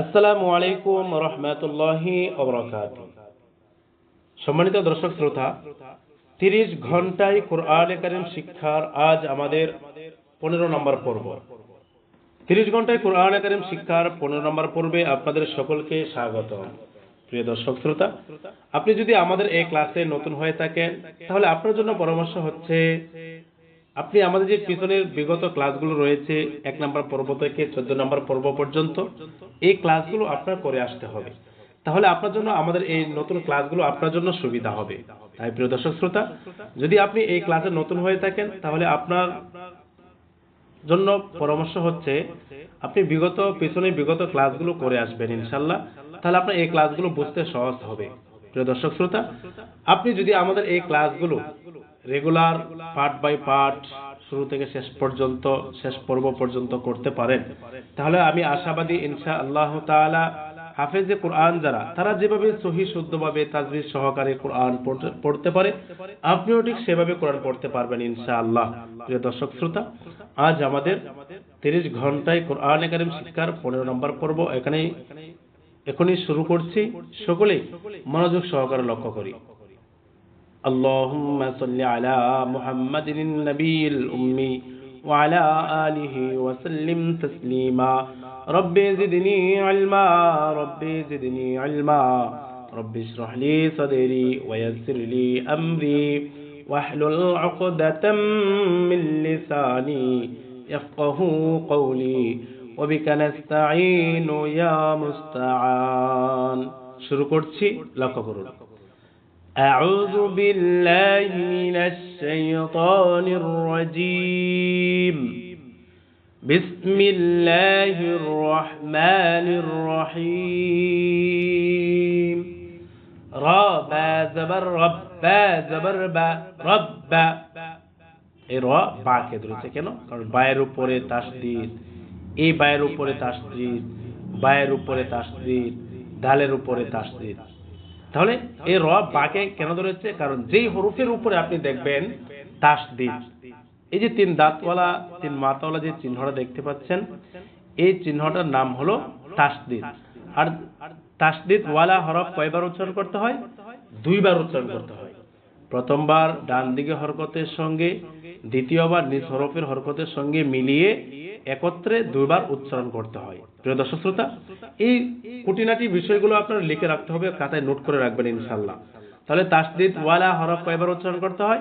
আসসালামু আলাইকুম রহমতুল্লাহি সম্মানিত দর্শক শ্রোতা, তিরিশ ঘন্টায় কোরআনে কারিম শিক্ষার আজ আমাদের পনেরো নম্বর পর্ব। তিরিশ ঘন্টায় কোরআনে কারিম শিক্ষার পনেরো নম্বর পর্বে আপনাদের সকলকে স্বাগত প্রিয় দর্শক শ্রোতা, আপনি যদি আমাদের এই ক্লাসে নতুন হয়ে থাকেন, তাহলে আপনার জন্য পরামর্শ হচ্ছে আপনি আমাদের যে পিছনের বিগত ক্লাসগুলো রয়েছে, এক নম্বর পর্ব থেকে চোদ্দ নম্বর পর্ব পর্যন্ত, এই ক্লাসগুলো আপনার করে আসতে হবে। তাহলে আপনার জন্য আমাদের এই নতুন ক্লাসগুলো আপনার জন্য সুবিধা হবে। তাই প্রিয় দর্শক শ্রোতা, যদি আপনি এই ক্লাসে নতুন হয়ে থাকেন, তাহলে আপনার জন্য পরামর্শ হচ্ছে, আপনি বিগত পিছনে বিগত ক্লাসগুলো করে আসবেন ইনশাল্লাহ তাহলে আপনার এই ক্লাসগুলো বুঝতে সহজ হবে। প্রিয় দর্শক শ্রোতা, আপনি যদি আমাদের এই ক্লাসগুলো রেগুলার পার্ট বাই পার্ট শুরু থেকে শেষ পর্যন্ত, শেষ পর্ব পর্যন্ত করতে পারেন। তাহলে আমি আশাবাদী ইনশা আল্লাহ তাআলা, হাফেজে কোরআন যারা, তারা যেভাবে সহি, শুদ্ধভাবে তাজবির সহকারে কোরআন পড়তে পারে, আপনিও ঠিক সেভাবে কোরআন পড়তে পারবেন ইনশা আল্লাহ প্রিয় দর্শক, শ্রোতা, আজ আমাদের তিরিশ ঘন্টায় কোরআন একাডেমি শিক্ষার পনেরো নম্বর পর্ব এখানেই, এখনই শুরু করছি। সকলেই মনোযোগ সহকারে লক্ষ্য করি। اللهم صل على محمد النبي الأمي وعلى آله وسلم تسليما رب زدني علما رب زدني علما رب اشرح لي صدري ويسر لي أمري واحلل عقدة من لساني يفقه قولي وبك نستعين يا مستعان শুরু করছি লক্ষ্য করুন أعوذ بالله من الشيطان الرجيم بسم الله الرحمن الرحيم رابا زبر ربا زبر با ربا এই র বাকে ধরেছে কেন কারণ বায়ের উপরে তাসদিদ এই বায়ের উপরে তাসদিদ বায়ের উপরে তাসদিদ ডালের উপরে তাসদিদ তাহলে এই র বাকে কেন ধরেছে? কারণ যেই হরফের উপরে আপনি দেখবেন, তাসদিদ। এই যে তিন দাঁতওয়ালা, তিন মাথাওয়ালা যে চিহ্নটা দেখতে পাচ্ছেন, এই চিহ্নটার নাম হলো তাসদিদ। আর তাসদিদ ওয়ালা হরফ কয়বার উচ্চারণ করতে হয়? দুইবার উচ্চারণ করতে হয়। প্রথমবার ডান দিকে হরকতের সঙ্গে, দ্বিতীয়বার নিজ হরফের হরকতের সঙ্গে মিলিয়ে একত্রে দুইবার উচ্চারণ করতে হয়। প্রিয় দর্শক শ্রোতা, এই খুঁটিনাটি বিষয়গুলো আপনার লিখে রাখতে হবে, খাতায় নোট করে রাখবেন ইনশাল্লাহ তাহলে তাসদিদ, ওয়ালা, হরফ কয়বার উচ্চারণ করতে হয়?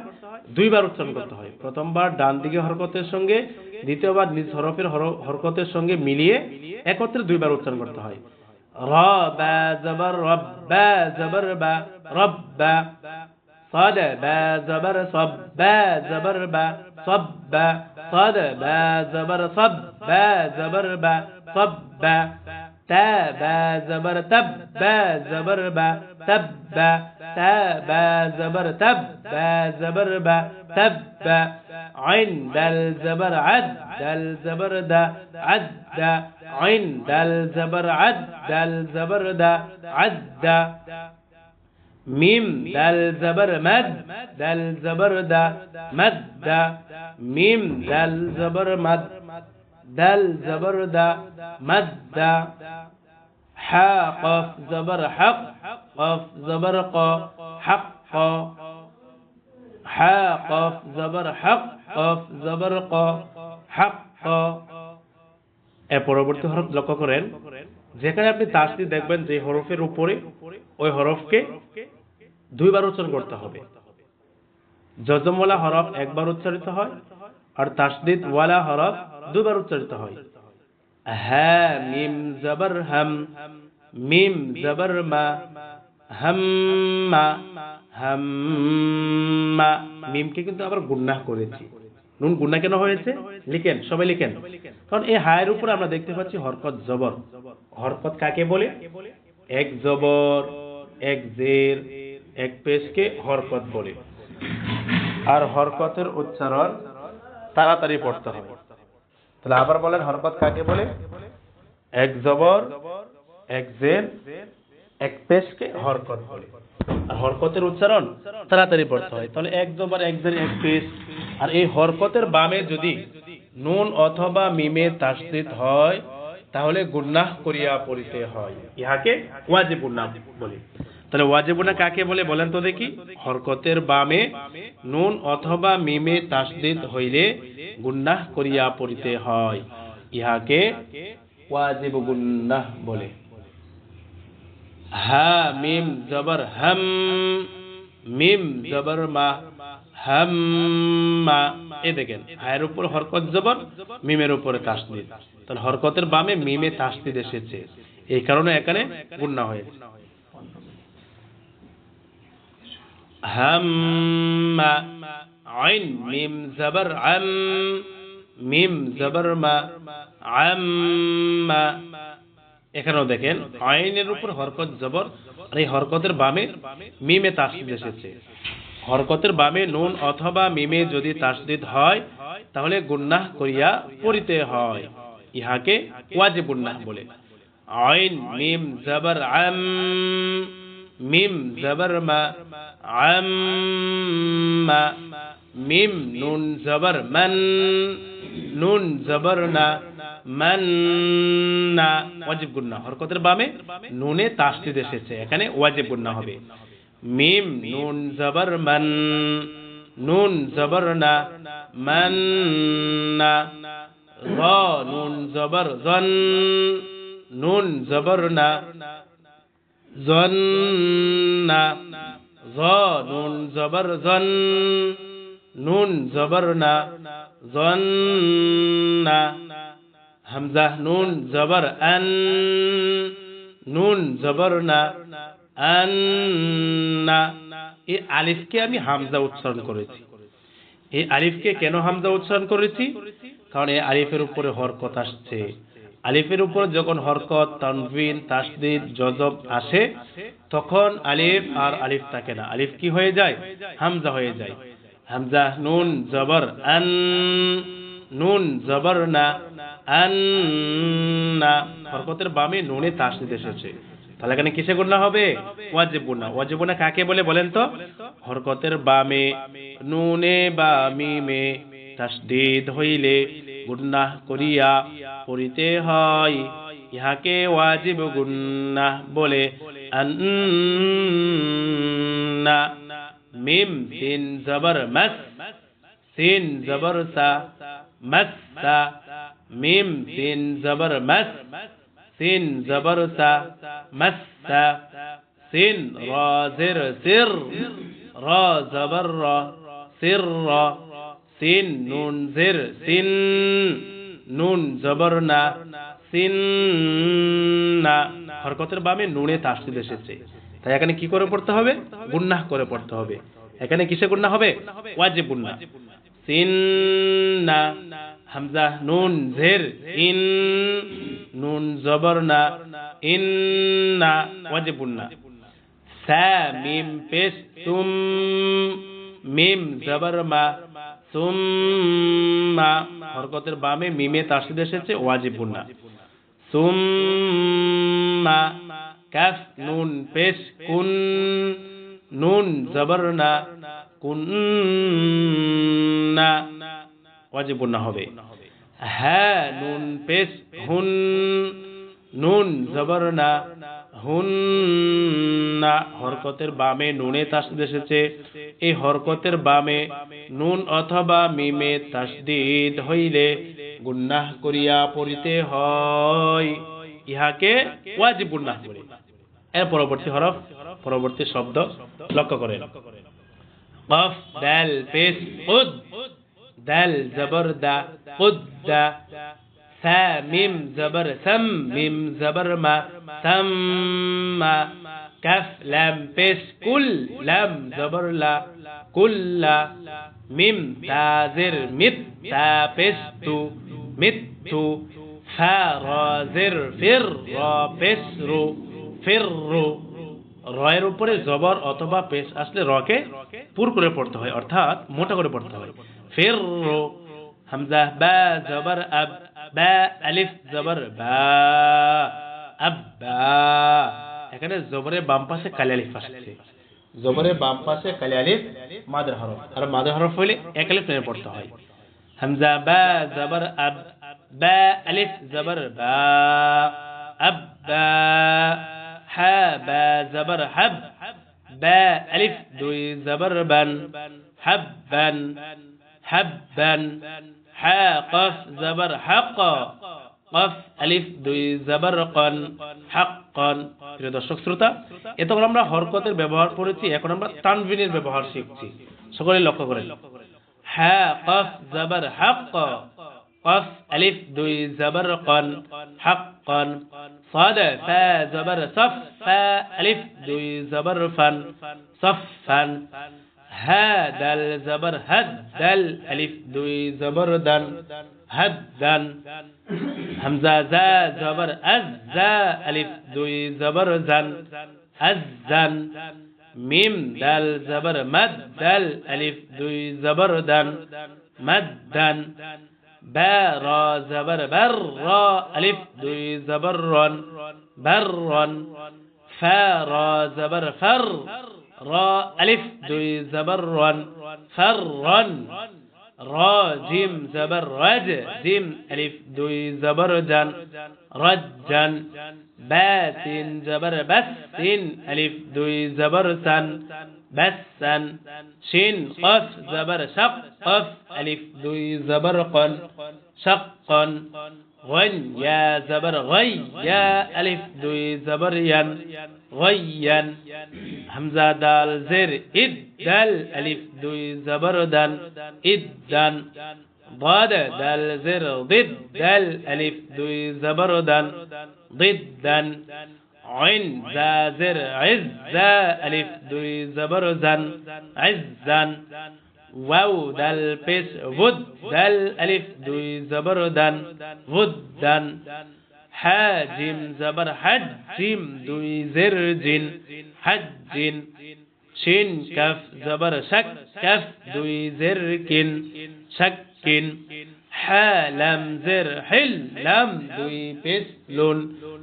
দুইবার উচ্চারণ করতে হয়। প্রথমবার ডান দিকে হরকতের সঙ্গে, দ্বিতীয়বার নিজ হরফের হরকতের সঙ্গে মিলিয়ে একত্রে দুইবার উচ্চারণ করতে হয়। র বা জবর, রব্বা, জবর বা, রব্বা। صاد با زبر صب با زبر با صب با صاد با زبر صب با زبر با صب با تا با زبر تب با زبر با تب با تا با زبر تب با زبر با تب با دل زبر عد دل زبر دا عد عين دل زبر عد دل زبر دا عد মিম, দাল, জবর, মদ। দাল, জবর, দা, মদ, দা। মিম, দাল, জবর, মদ। দাল, জবর, দা, মদ, দা। হা, কফ, জবর, হক। কফ, জবর, ক, হক, ক। হা, কফ, জবর, হক। কফ, জবর, ক, হক, ক। এর পরবর্তী হরফ লক্ষ্য করেন। যেখানে আপনি তাসদি দেখবেন যে হরফের উপরে ওই হরফকে দুইবার উচ্চারণ করতে হবে। জজমওয়ালা হরফ একবার উচ্চারিত হয় আর তাসদিদ ওয়ালা হরফ দুবার উচ্চারিত হয়। হ্যাঁ মিম জবর হাম, মিম জবর মা হাম্মা হাম্মা মিমকে কিন্তু আবার গুন্নাহ করেছি। নুন গুন্না কেন হয়েছে? লিখেন, সবাই লিখেন। কারণ এই হায়ের উপরে আমরা দেখতে পাচ্ছি হরকত জবর। হরকত কাকে বলে? এক জবর, এক জের এক পেশকে হরকত বলে। আর হরকতের উচ্চারণ তাড়াতাড়ি পড়তে হবে। তাহলে আবার বলেন হরকত কাকে বলে? এক জবর, এক জের এক পেশকে হরকত বলে। আর হরকতের উচ্চারণ তাড়াতাড়ি পড়তে হয়। তাহলে এক জবর, এক জের এক পেশ। আর এই হরকতের বামে যদি নুন অথবা মিমে তাসদিদ হয়, তাহলে গুন্নাহ করিয়া পড়িতে হয়। ইহাকে ওয়াজিব গুন্নাহ বলে। তাহলে ওয়াজিব গুন্নাহ কাকে বলে বলেন তো দেখি? হরকতের বামে নুন অথবা মিমে তাসদিদ হইলে গুন্নাহ করিয়া পড়িতে হয়। ইহাকে ওয়াজিব গুন্নাহ বলে। হা, মিম, জবর, হম, মিম, জবর, মা, হাম, মা। এ দেখেন, হায়ের উপর হরকত জবর, মিমের উপরে তাসদিদ। তাহলে হরকতের বামে মিমে তাসদিদ এসেছে। এই কারণে এখানে গুন্না হয়েছে। হাম্মা আইন মিম জবর আম মিম জবর মা আম্মা এখানেও দেখেন, আইনের উপর হরকত জবর আর এই হরকতের বামে মিমে তাসদিদ এসেছে। হরকতের বামে নুন অথবা মিমে যদি তাসদিদ হয়, তাহলে গুন্নাহ করিয়া পড়িতে হয়। ইহাকে ওয়াজিব গুন্নাহ বলে। আইন, মিম, জবর, আম মিম জবর মা আম্মা, মিম নুন জবর মান নুন জবর না মান না ওয়াজিব গুন্না হরকতের বামে নুনে তাসদিদ এসেছে, এখানে ওয়াজিব গুন্না হবে। মিম নুন জবর মান নুন জবর না মান না নুন জবর জন নুন জবর না নুন জবর না জন্না হামজা নুন জবর না এই আলিফকে আমি হামজা উচ্চারণ করেছি। এই আলিফকে কেন হামজা উচ্চারণ করেছি? কারণ এই আলিফের উপরে হরকত আসছে। আলিফের উপর যখন হরকত তানভিন তাসদিদ, জজব আসে, তখন আলিফ আর আলিফ থাকে না। আলিফ কি হয়ে যায়? হামজা হয়ে যায়। হামজা, নুন, জবর, আন, নুন, জবর না, আন, না। হরকতের বামে নুনে তাসদিদ এসেছে। তাহলে এখানে কিসে গুণা হবে? ওয়াজিব গুণা ওয়াজিব গুণা কাকে বলে বলেন তো? হরকতের বামে, নুনে বা মিমে তাসদিদ হইলে গুন্নাহ করিয়া পড়িতে হয়। ইহাকে ওয়াজিব গুন্নাহ বলে। আন্না মিম সিন জবর মাস, সিন জবর সা মাসা মিম সিন জবর মাস, সিন জবর সা মাসা সিন র জির, সির, র জবর র, সির র সিন, নুন, জির, সিন, নুন, জবর না, সিন, না। হরকতের বামে নুনে তাসদিদ এসেছে। তাই এখানে কি করে পড়তে হবে? গুন্নাহ করে পড়তে হবে। এখানে কিসে গুন্নাহ হবে? ওয়াজিব গুন্নাহ। সিন, না, হামজা, নুন, জের, ইন, নুন, জবর না, ইন, না, ওয়াজিব গুন্নাহ। সা, মিম, পেশ, তুম, মিম, জবর মা সুম্মা, হরকতের বামে মিমে তাসদিদ এসেছে ওয়াজিব গুন্না সুম্মা, কাফ, নুন, পেশ, কুন, নুন জবর না কুন না ওয়াজিব গুন্না হবে। হ্যাঁ নুন, পেশ, হুন, নুন জবর না হুন্না, হরকতের বামে নুনে তাসদিদ এসেছে। এই হরকতের বামে নুন অথবা মিমে তাসদিদ হইলে গুন্নাহ করিয়া পড়িতে হয়। ইহাকে ওয়াজিব গুন্নাহ বলে। এর পরবর্তী হরফ, পরবর্তী শব্দ লক্ষ্য করেন। কফ, দাল, পেশ, উদ। দাল জবর দা উদ্দা। সা মিম জবর সম মিম জবর মা কাফ লাম পেশ কুল লাম জবর লা কুল্লা মিম তাজির মিত তা পেশ তু মিত্তু ফা রাজির ফির রা পেশ রু ফিররু রয়ের উপরে জবর অথবা পেশ আসলে রকে পুর করে পড়তে হয়, অর্থাৎ মোটা করে পড়তে হয়। ফিররু হামজা, বা, জবর, আব বা আলিফ জবর বা আব্বা এখানে জবরের বাম পাশে কালি আলিফ আসছে জবরের বাম পাশে কালি আলিফ মাদের হরফ আর মাদের হরফ হইলে এক আলিফ টেনে পড়তে হয় হামজা বা জবর আব বা আলিফ জবর বা আব্বা হা বা জবর হাব বা আলিফ দুই জবর বান হাব্বান হাব্বান হা কফ জবর হাক কফ আলিফ দুই জবর কন হাক্কন প্রিয় দর্শক শ্রোতা এতক্ষণ আমরা হরকতের ব্যবহার করেছি এখন আমরা তানভিনের ব্যবহার শিখছি সকলে লক্ষ্য করেন হা কফ জবর হাক কফ আলিফ দুই জবর কন হাক্কন صاد فا زبر صف فا ألف دوي زبر فن صفا ها دل زبر هد دل ألف دوی زبر دن هد دن حمزه زا زبر أز زا ألف دوي زبر زن. از زن دل زبر مد دل ألف دوي زبر دن. مد دن با را زبر بر را ألف دوي زبر رن. بر رن. فا را زبر فر. را ألف. دوي زبر رن را جيم زبر رج جيم ألف. دوي زبر جن رجا. بات زبر بس ألف. دوي زبر سن بسا شين قف. زبر شق. قف. ألف. دوي زبر قن شقا غن يا زبر غي يا ألف دوي زبر ين غيا همزة دال زر إد دال ألف دوي زبر دن إدن ضاد دال زر ضد دال ألف دوي زبر دن ضدا عين ذا زر عز ألف دوي زبر زن عزا واو دل پس ود دل ألف دوی زبر دن ود دن حاجم زبر حجم دوی زر جن حجن شین کف زبر شک کف دوی زر کن ح حالم زر حلم دوی پس لون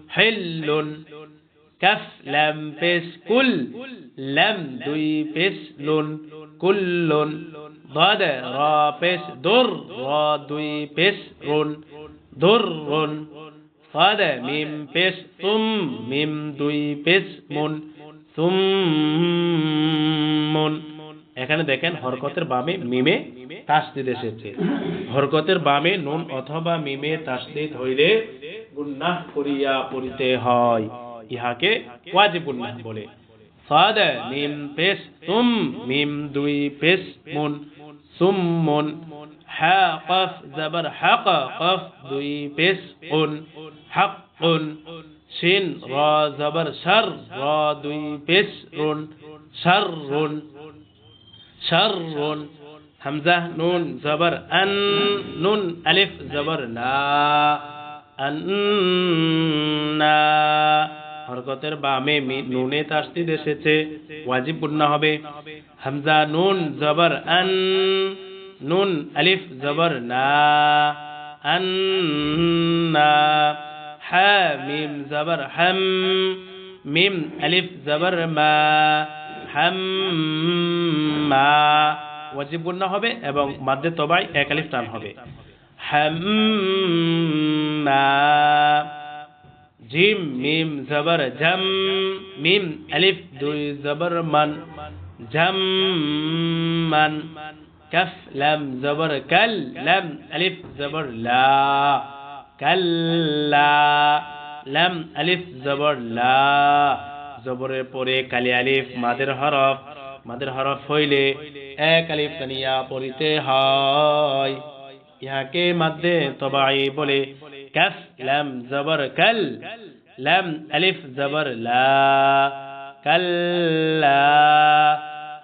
حلون كف لم بس كل لم دوي بس لون كل ضاد را بيس در را دوي بيس رون در صاد ميم بيس ثم ميم دوي بيس مون ثم এখানে দেখেন হরকতের বামে মিমে তাসদিদ এসেছে হরকতের বামে নুন অথবা মিমে তাসদিদ হইলে গুন্নাহ করিয়া পড়িতে হয় ইহাকে ওয়াজিব গুন্নাহ বলে সাদ মিম পেশ তুম মিম দুই পেশ মুন سم حاقف زبر حق قف دوي بس حق سن را زبر شر را دوي بس رن شر شر همزه نون زبر ان نون الف زبر لا ان نا হরকতের বামে নুনে তাসদিদ এসেছে, ওয়াজিব গুন্না হবে। হামজা নুন জবর আন, নুন আলিফ জবর না, আন না, হা মিম জবর হাম, মিম আলিফ জবর মা হাম্মা ওয়াজিব গুন্না হবে এবং মাদ্দে তবাই এক আলিফ টান হবে। হাম্মা জিম, মিম, জবর জম মিম, আলিফ, দুই, জবর, মান জম মান, কফ, লাম, জবর, কাল, লাম, আলিফ, জবর, লা কাল্লা লাম, আলিফ, জবর, লা, জবরের পরে কালি আলিফ, মাদের হরফ মাদের হরফ হইলে এক আলিফ টানিয়া পড়িতে হয়। ইহাকে মাদ্দে তবাই বলে কাফ লাম জবর কাল লাম আলিফ জবর লা কাল্লা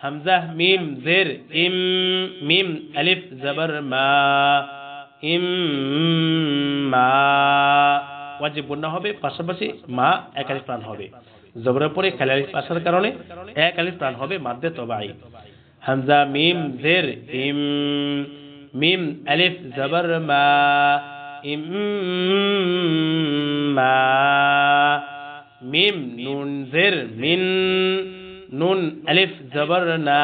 হামজা মিম জের ইম মিম আলিফ জবর মা ইম মা ওয়াজিব গুন্না হবে পাশাপাশি মা এক আলিফ প্রাণ হবে। জবরের পরে খালি আলিফ আসার কারণে এক আলিফ প্রাণ হবে মাদ্দে তবাই হামজা মিম জের ইম মিম আলিফ জবর মা। ইম মা মিম নুন জের মিন নুন আলিফ জবর না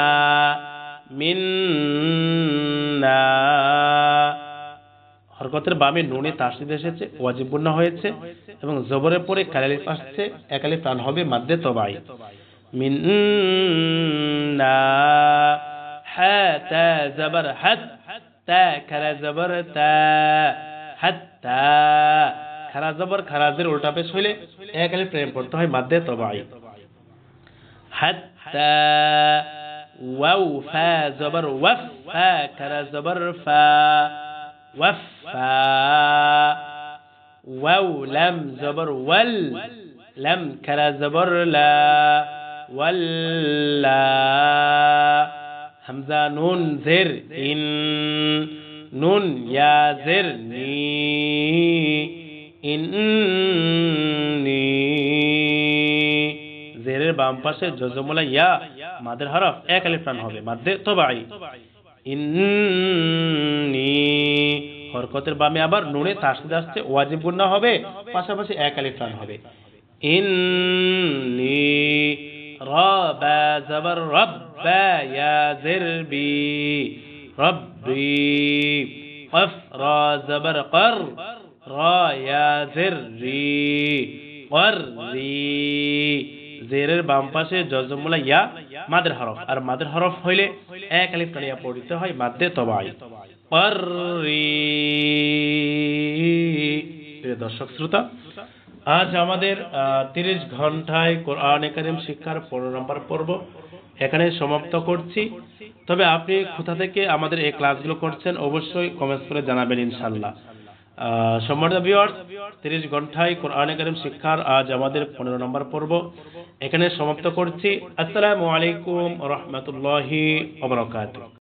মিন না। হরকতের বামে নুনে তাসদিদ এসেছে, ওয়াজিব গুন্না হয়েছে এবং জবরের পরে কালিফ আসছে একালিফ টান হবে মাদ্দে তবাই। মিন না হা তা জবর হাত, তা খারা জবর তা। হাত্তা খারা জবর খারাজের উল্টা পেশ হইলে একালিফ প্রেম পড়তে হয় মাদ্দে তবাই হাত্তা ওয়াও ফা জবর ওয়াফ ফা খারা জবর ফা ওয়াফা ওয়াও লাম জবর ওয়াল লাম খারা জবর লা ওয়াল্লা হামজা নুন জের ইন নুন ইয়া জের নি জেরের বাম পাশে জজমুলা ইয়া, মাদের হরফ এক আলিফ টান হবে মাদ্দে তবাই। ইন্নি, হরকতের বামে আবার নুনে তাসদিদ আসছে, ওয়াজিব গুন্না হবে, পাশাপাশি এক আলিফ টান হবে। ইন্নি রাবা জবর রব্বা ইয়া জিরবি ري قف را زبر قر, را يا زر ري قر ري জেরের বাম পাশে জজমুলা ইয়া মাদের হরফ। আর মাদের হরফ হইলে এক আলিফ তালিয়া পড়িতে হয় মাদ্দে তবাই দর্শক, শ্রোতা, আজ আমাদের তিরিশ ঘন্টায় কোরআন একাডেম শিক্ষার পনেরো নম্বর পর্ব এখানে সমাপ্ত করছি। তবে আপনি কোথা থেকে আমাদের এই ক্লাসগুলো করছেন অবশ্যই কমেন্টস করে জানাবেন ইনশাল্লাহ সম্মানিত ভিউয়ার্স তিরিশ ঘন্টায় কোরআন কারিম শিক্ষার আজ আমাদের পনেরো নম্বর পর্ব। এখানে সমাপ্ত করছি। আসসালামু আলাইকুম রহমতুল্লাহি